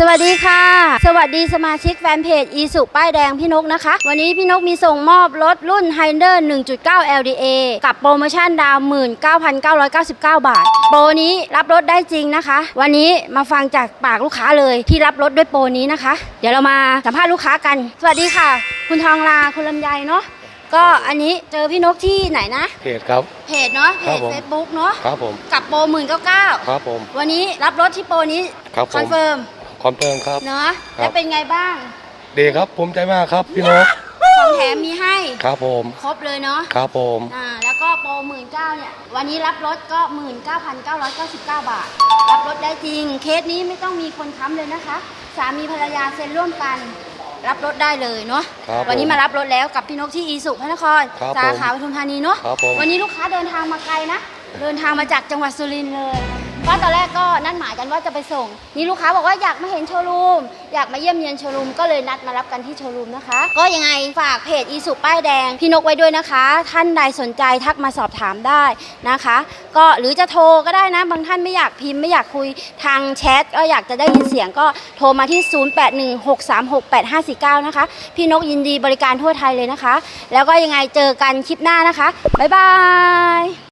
สวัสดีค่ะ สวัสดีสมาชิกแฟนเพจอีสุป้ายแดงพี่นกนะคะ วันนี้พี่นกมีส่งมอบรถรุ่น h i n d e r 1.9 LDA กับโปรโมชั่นดาว 19,999 บาท โปรนี้รับรถได้จริงนะคะ วันนี้มาฟังจากปากลูกค้าเลยที่รับรถด้วยโปรนี้นะคะ เดี๋ยวเรามาสัมภาษณ์ลูกค้ากัน สวัสดีค่ะ คุณทองลาคุณลำไยเนาะก็อันนี้เจอพี่นกที่ไหนนะ เพจครับ เพจเนาะ เพครับจผมเฟซบุ๊กเนาะ ครับผม กับโปร1,999ครับผม วันนี้รับรถที่โปรนี้ ครับผมคอนเฟิร์ม คอนเฟิร์มครับ เนาะครับ แล้วเป็นไงบ้าง ดีครับภูมิใจมากครับพี่นกของแถมมีให้ ครับผม ครบเลยเนาะครับผม อ่าแล้วก็โปรหมื่นเก้าเนี่ย วันนี้รับรถก็หมื่นเก้าพันเก้าร้อยเก้าสิบเก้าบาท รับรถได้จริง เคสนี้ไม่ต้องมีคนค้ำเลยนะคะ สามีภรรยาเซ็นร่วมกัน รับรถได้เลยเนาะ ครับวันนี้ผมารับรถแล้วกับพี่นกที่อีสุพระนคร ครับสาขาปทุมธานีเนาะ ครับผม วันนี้ลูกค้าเดินทางมาไกลนะ เดินทางมาจากจังหวัดสุรินทร์เลย เพราะตอนแรกก็นัดหมายกั นว่าจะไปส่งนี่ลูกค้าบอกว่าอยากมาเห็นโชว์รูม อยากมาเยี่ยมเยียนโชว์รูมก็เลยนัดมารับกันที่โชว์รูมนะคะ ก็ยังไงฝากเพจอีสุป้ายแดงพี่นกไว้ด้วยนะคะ ท่านใดสนใจทักมาสอบถามได้นะคะ ก็หรือจะโทรก็ได้นะ บางท่านไม่อยากพิมพ์ไม่อยากคุยทางแชทก็อยากจะได้ยินเสียงก็โทรมาที่ 0816368549 นะคะ พี่นกยินดีบริการทั่วไทยเลยนะคะ แล้วก็ยังไงเจอกันคลิปหน้านะคะบ๊ายบาย